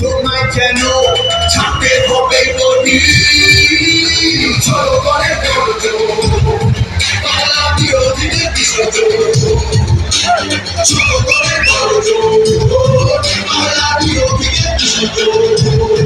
তোমায় যেন ছাতে হবে গদি ছোট করে গর্জ পালা বিরোধীদের বিসর্জন। ছোট করে গর্জ পালা বিরোধীদের বিসর্জন।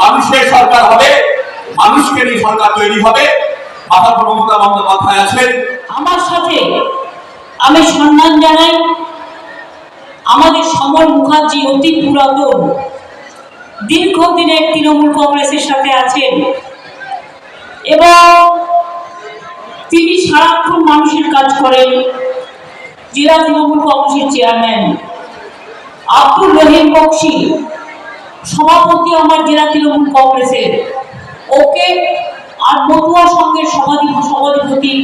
মানুষের সরকার হবে, মানুষকে নিয়ে সরকার তৈরি হবে। মাথা মমতা বন্দ্যোপাধ্যায় আছেন। আমার সাথে আমি সম্মান জানাই আমাদের সমর মুখার্জি অতি পুরাতন, দীর্ঘদিনের তৃণমূল কংগ্রেসের সাথে আছেন এবং তিনি সারাক্ষণ মানুষের কাজ করেন। জেলা তৃণমূল কংগ্রেসের চেয়ারম্যান আব্দুল রহিম বক্সি সভাপতি আমার জেলা তৃণমূল কংগ্রেসের। ওকে আর মতুয়া সংঘের সভাধি সভাধিপতি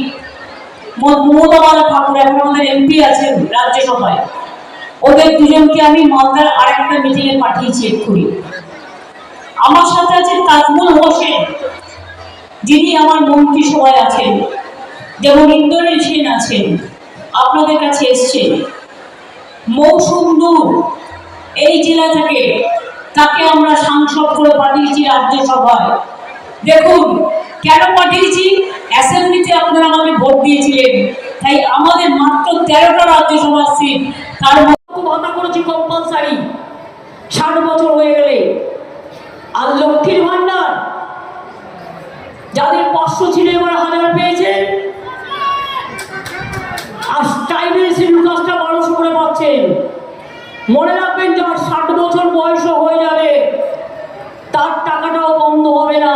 মমতা ঠাকুর, এখন আমাদের এমপি রাজ্যসভায়। ওদের দুজনকে আমি মালদার মিটিংয়ে পাঠিয়েছি এক্ষুনি। আমার সাথে আছেন তাজমুল হোসেন, যিনি আমার মন্ত্রিসভায় আছেন, যেমন ইন্দ্রনীল সেন আছেন, আপনাদের কাছে এসছেন। মৌসুম নূর, এই জেলা থেকে তাকে আমরা সাংসদ করে পাঠিয়েছি রাজ্যসভায়। দেখুন, কেন পাঠিয়েছি? অ্যাসেম্বলিতে আপনারা আমাকে ভোট দিয়েছিলেন। তাই আমাদের মাত্র তেরোটা রাজ্যসভা সিট, তার ভাতা করেছি কম্পালসারি ষাট বছর হয়ে গেলে। আর লক্ষ্মীর ভান্ডার যাদের পাঁচশো ছিল এবার হাজার পেয়েছে। আর ট্রাইবেল শিডিউল কাজটা বারোশো করে পাচ্ছেন মনে রাখবেন যার ষাট বছর যাবে তার টাকাটাও বন্ধ হবে না।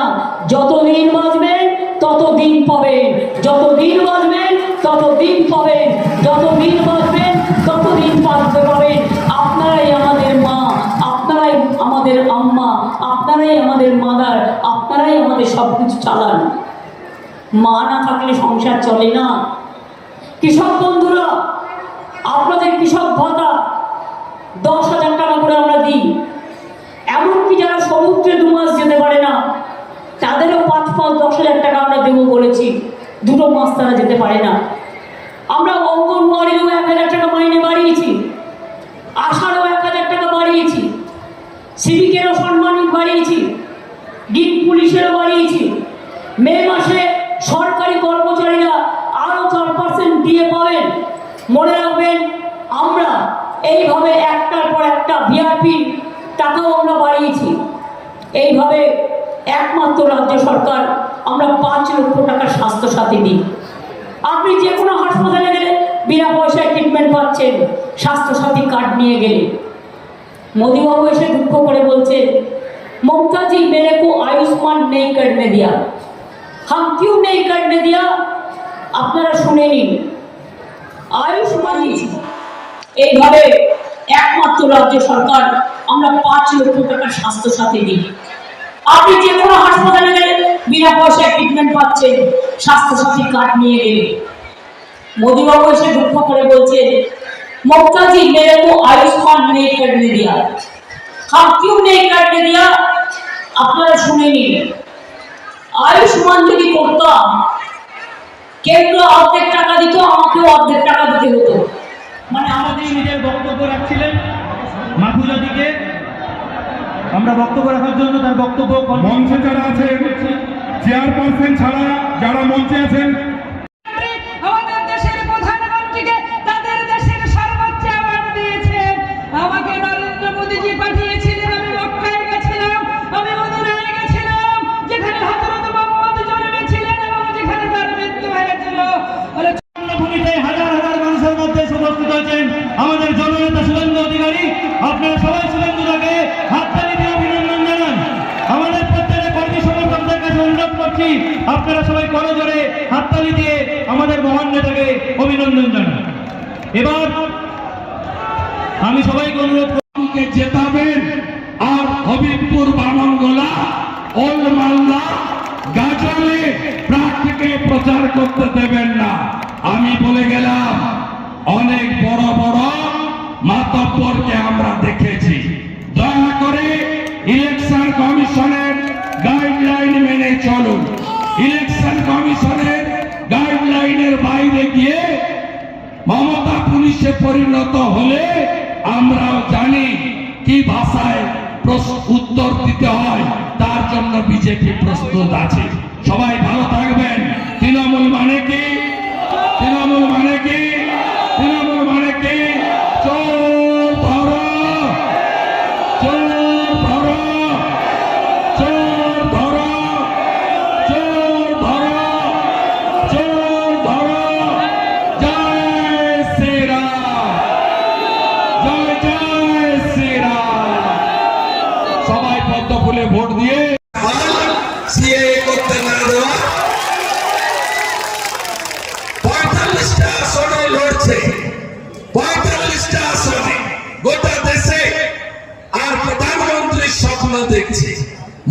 যত দিন বাঁচবেন তত দিন পাবেন যত দিন বাঁচবেন তত দিন পাবেন যত দিন বাঁচবেন তত দিন বাঁচতে পাবেন আপনারাই আমাদের মা, আপনারাই আমাদের আম্মা, আপনারাই আমাদের মাদার, আপনারাই আমাদের সব কিছু চালান। মা না থাকলে সংসার চলে না। কৃষক বন্ধুরা, আপনাদের কৃষক ভাতা দশ হাজার টাকা করে আমরা দিই। এমনকি যারা সমুদ্রে দু মাস যেতে পারে না, তাদেরও পাঁচ পাঁচ দশ হাজার টাকা আমরা দেবো বলেছি। দুটো মাস তারা যেতে পারে না। আমরা অঙ্গনওয়াড়িরও এক হাজার টাকা মাইনে বাড়িয়েছি। আশারও এক হাজার টাকা বাড়িয়েছি। সিভিকেরও সম্মানিত বাড়িয়েছি। ডিপ পুলিশেরও বাড়িয়েছি। মে মাসে সরকারি কর্মচারীরা আরও চার পার্সেন্ট দিয়ে পাবেন। মনে রাখবেন আমরা এইভাবে একটার পর একটা ভিআরপি টাকাও আমরা বাড়িয়েছি। এইভাবে একমাত্র রাজ্য সরকার আমরা পাঁচ লক্ষ টাকা স্বাস্থ্যসাথী দিই। আপনি যে কোনো হাসপাতালে গেলে বিনা পয়সায় ট্রিটমেন্ট পাচ্ছেন স্বাস্থ্যসাথী কার্ড নিয়ে গেলে। মোদীবাবু এসে দুঃখ করে বলছেন মমতাজি মেরে কো আয়ুষ্মান নেই করনে দিয়া। হাম কিউ নেই করনে দিয়া? আপনারা শুনে নিন। আয়ুষ্মান, এইভাবে একমাত্র রাজ্য সরকার আমরা পাঁচ লক্ষ টাকা স্বাস্থ্য সাথী দিই আপনি যে কোনো হাসপাতালে গেলে বিনা পয়সায় ট্রিটমেন্ট পাচ্ছেন স্বাস্থ্যসাথী কার্ড নিয়ে গেলে मोदीबाबू এসে দুঃখ করে বলছেন ममता जी मेरे को आयुष्मान नहीं करने दिया हम क्यों नहीं करने दिया আপনারা শুনে নিন আয়ুষ্মান যদি করতাম কেন্দ্র অর্ধেক টাকা দিত আমাকেও অর্ধেক টাকা দিতে হতো মানে আমাদের নিজের বক্তব্য রাখছিলেন মাহফুজা দিকে। আমরা বক্তব্য রাখার জন্য তার বক্তব্য মঞ্চে যারা আছেন চেয়ারপারসন ছাড়া যারা মঞ্চে আছেন করতে দেবেন না। আমি বলে গেলাম, অনেক বড় বড় মাতব্বরকে আমরা দেখেছি। দয়া করে ইলেকশন কমিশনের গাইডলাইন মেনে চলুন। ইলেকশন কমিশনের গাইডলাইনের বাইরে গিয়ে মমতা পুলিশে পরিণত হলে আমরাও জানি কি ভাষায় উত্তর দিতে হয়। তার জন্য বিজেপি প্রস্তুত আছে। সবাই ভালো থাকবেন। তৃণমূল মানে কি? তৃণমূল মানে কি? তৃণমূল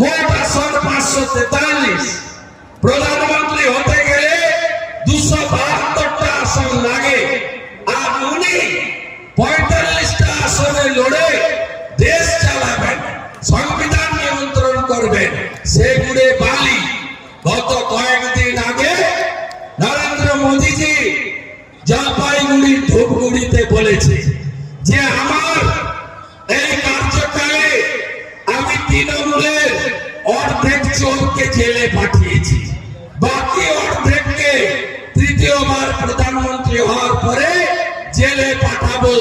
মোট আসন পাঁচশো তেতাল্লিশ। প্রধানমন্ত্রী হতে গেলে দুশো বাহাত্তরটা আসন লাগে। আর উনি পঁয়তাল্লিশটা আসনে লড়ে দেশ চালাবেন, সংবিধান নিয়ন্ত্রণ করবেন সেগুড়ে বালি। গত কয়েকদিন আগে নরেন্দ্র মোদীজি জলপাইগুড়ির ধূপগুড়িতে বলেছে যে, আমার এই কার্যকালে আমি তৃণমূলের চোরকে জেলে পাঠিয়েছি। বাকি অর্ধেককে তৃতীয়বার প্রধানমন্ত্রী হওয়ার পরে জেলে পাঠাবো।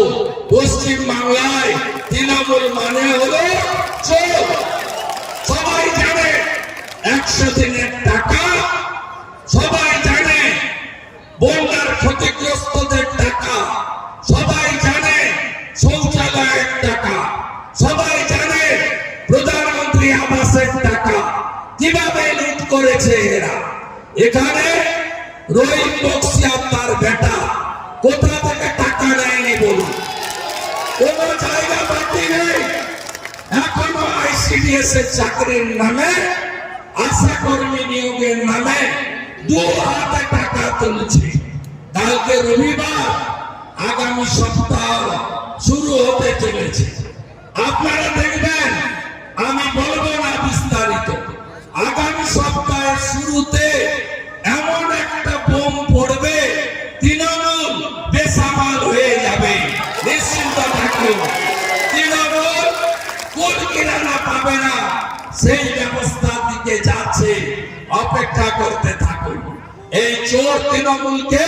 পশ্চিম বাংলায় তৃণমূল মানে হলো চোর। সবাই জানে একশো দিনের করেছে এরা। এখানে রোহিত বক্সি আর তার বেটা, কোথা থেকে টাকা নেয়নি বলুন? কোন জায়গা বাকি নেই। এখনও আইসিডিএস এর চাকরির নামে, আশা কর্মী নিয়োগের নামে দু হাতে টাকা তুলছে। কালকে রবিবার, আগামী সপ্তাহ শুরু হতে চলেছে। আপনারা দেখবেন, আমি বলব সপ্তাহের শুরুতে এমন একটা বোম পড়বে, তৃণমূল বেসামাল হয়ে যাবে। নিশ্চিন্ত থাকুন। তৃণমূল কোন কিরানা পাবে না, সেই ব্যবস্থার দিকে যাচ্ছে। অপেক্ষা করতে থাকুন। এই চোর তৃণমূলকে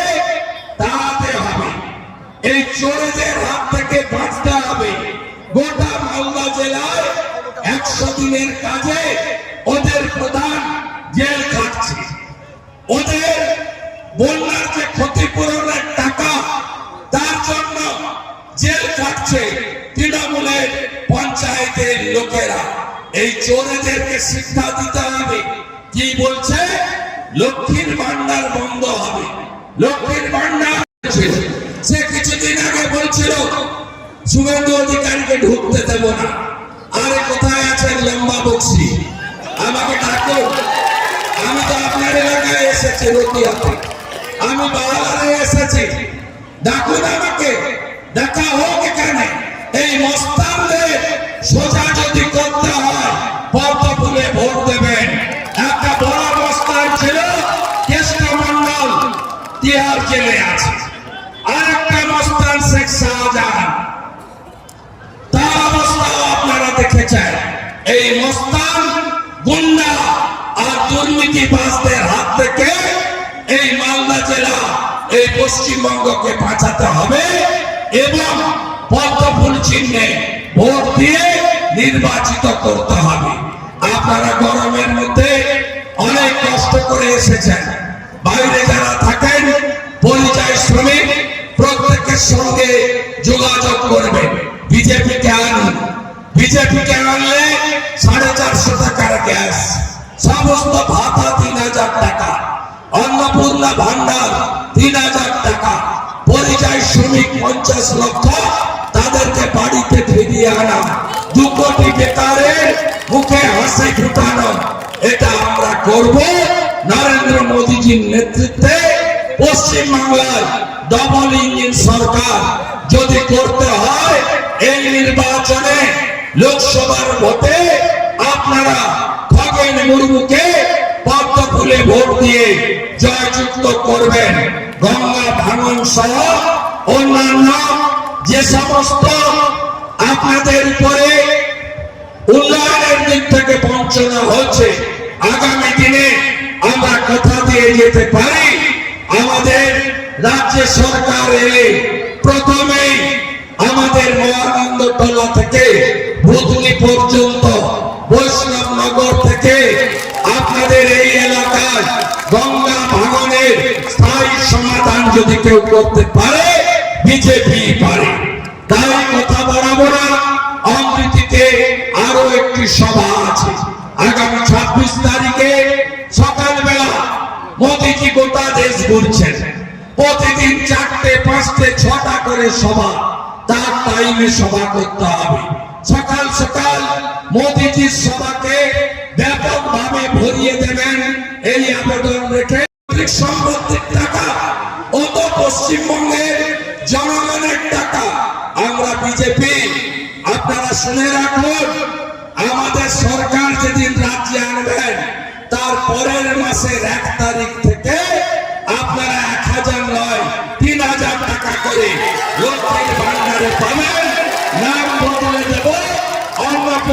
তাড়াতে হবে। এই চোরদের হাত থেকে বাঁচতে হবে। গোটা মালদা জেলায় একশো দিনের কাজে ওদের বন্যার যে ক্ষতিপূরণের টাকা তার জন্য জেল কাটছে তৃণমূলের পঞ্চায়েতের লোকেরা। এই চোরেদেরকে শিক্ষা দিতে হবে। কি বলছে? লক্ষ্মীর ভান্ডার বন্ধ হবে। লক্ষ্মীর ভান্ডার সে কিছুদিন আগে বলছিল, শুভেন্দু অধিকারীকে ঢুকতে দেব না। আরে কোথায় আছেন লম্বা বক্সি? এলাকায় এসেছি রতিয়াতে আমি বাংলাদেশে এসেছি। ডাকুন আমাকে। দেখা হোক এখানে। এই মস্তানদের সোজা যদি করতে হয়, পদ্ম ফুলে ভোট দেবেন। একটা বড় মস্তান ছিল, কেষ্ট মন্ডল তিহার জেলে আছে। দুর্নীতিবাজদের হাত থেকে এই মালদা জেলা, এই পশ্চিমবঙ্গকে বাঁচাতে হবে এবং পদ্মফুল চিহ্নে ভোট দিয়ে নির্বাচিত করতে হবে। আপনারা গরমের মধ্যে অনেক কষ্ট করে এসেছেন। বাইরে যারা থাকেন পরিচয় শ্রমিক, প্রত্যেকের সঙ্গে যোগাযোগ করবেন। বিজেপিকে আনুন। বিজেপিকে আনলে সাড়ে চারশো টাকার গ্যাস। সমস্ত ভাতা তিন হাজার টাকা। অন্নপূর্ণা ভান্ডার তিন হাজার টাকা। পরিযায়ী শ্রমিক পঞ্চাশ লক্ষ। তাদেরকে বাড়িতে ফিরিয়ে আনা। দু কোটি বেকারের মুখে হাসি ফুটানো। এটা আমরা করব। নরেন্দ্র মোদীজির নেতৃত্বে পশ্চিম বাংলায় ডবল ইঞ্জিন সরকার যদি করতে হয়, এই নির্বাচনে লোকসভার ভোটে আপনারা পদ্ম ফুলে ভোট দিয়ে জয়যুক্ত করবেন। গঙ্গা ভাঙন সহ অন্যান্য যে সমস্ত আপনাদের উপরে উন্নয়নের দিক থেকে বঞ্চনা হচ্ছে, আগামী দিনে আমরা কথা দিয়ে যেতে পারি। আমাদের রাজ্য সরকার এলে প্রথমেই আমাদের মহানন্দ টলা থেকে ভুতনি পর্যন্ত বৈষ্ণব নগর থেকে আপনাদের এই এলাকায় গঙ্গা ভাঙনের স্থায়ী সমাধান যদি কেউ করতে পারে, বিজেপি পারে। তাই কথা অমৃতিতে আরও একটি সভা আছে। আগামী ছাব্বিশ তারিখে সকালবেলা মোদীজি গোটা দেশ ঘুরছেন। প্রতিদিন চারটে, পাঁচটে, ছটা করে সভা। তার টাইমে সভা করতে হবে। সকাল সকাল মোদীজির সভাকে ব্যাপকভাবে ভরিয়ে দেবেন। এই আবেদন রেখে সম্পত্তির টাকা অত পশ্চিমবঙ্গের জনগণের টাকা। আমরা বিজেপি, আপনারা শুনে রাখুন, আমাদের সরকার যেদিন রাজ্যে আনবেন, তার পরের মাসের এক তারিখ থেকে আপনারা এক হাজার নয়, তিন হাজার টাকা করে লক্ষ্মীর ভান্ডারে পাবেন।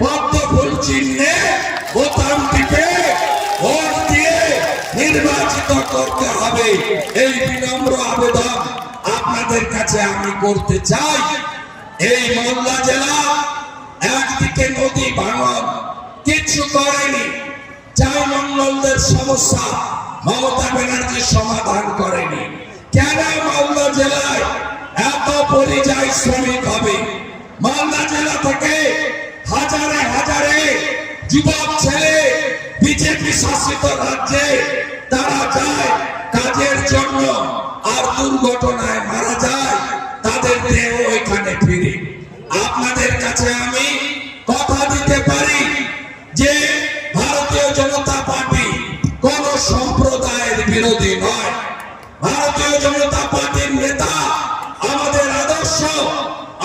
পদ্ম চিহ্নে বোতাম টিপে ভোট দিয়ে নির্বাচিত করতে হবে। এই বিনম্র আবেদন আপনাদের কাছে আমি করতে চাই। এই মালদা জেলা একদিকে নদী ভাঙন কিছু করেনি। চাই মঙ্গলদের সমস্যা, মমতা ব্যানার্জি সমাধান করেনি। কেন মালদা জেলায় এত পরিযায়ী শ্রমিক হবে? মালদা জেলা থেকে হাজারে হাজারে যুবক ছেলে বিজেপি শাসিত রাজ্যে তারা যায় কাজের জন্য আর দুর্ঘটনায় মারা যায়, তাদের দেহ এখানে ফিরে। আপনাদের কাছে আমি কথা দিতে পারি যে ভারতীয় জনতা পার্টি কোন সম্প্রদায়ের বিরোধী নয়। ভারতীয় জনতা পার্টির নেতা আমাদের আদর্শ,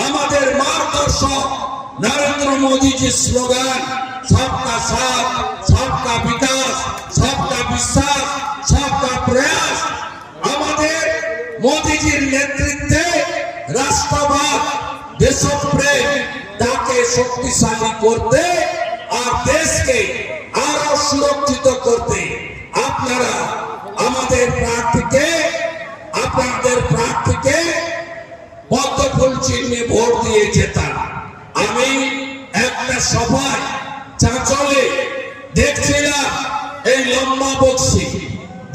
আমাদের মার্গদর্শক নরেন্দ্র মোদীজির স্লোগান, সবকা সাথ, সবকা বিকাশ, সবকা বিশ্বাস, সবকা প্রয়াস। আমাদের মোদীজির নেতৃত্বে রাষ্ট্রবাদ, দেশপ্রেম তাকে শক্তিশালী করতে আর দেশকে আরও সুরক্ষিত করতে আপনারা আমাদের প্রার্থীকে, আপনাদের প্রার্থীকে পদ্মফুল চিহ্নে ভোট দিয়ে যেতাম আমি একটা সভায় চাঁচলে দেখছিলাম এই লম্বা বক্সি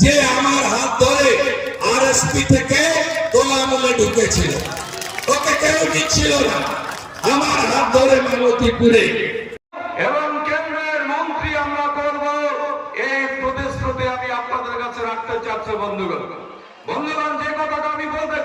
যে আমার হাত ধরে আরএসপি থেকে তোলামূলে ঢুকেছিল। ওকে কেউ নিচ্ছিল না। আমার হাত ধরে মালতীপুরে। এবং কেন্দ্রের মন্ত্রী আমরা করব, এই প্রতিশ্রুতি আমি আপনাদের কাছে রাখতে চাচ্ছি বন্ধুগণ। বন্ধুগণ, যে কথাটা আমি বলতে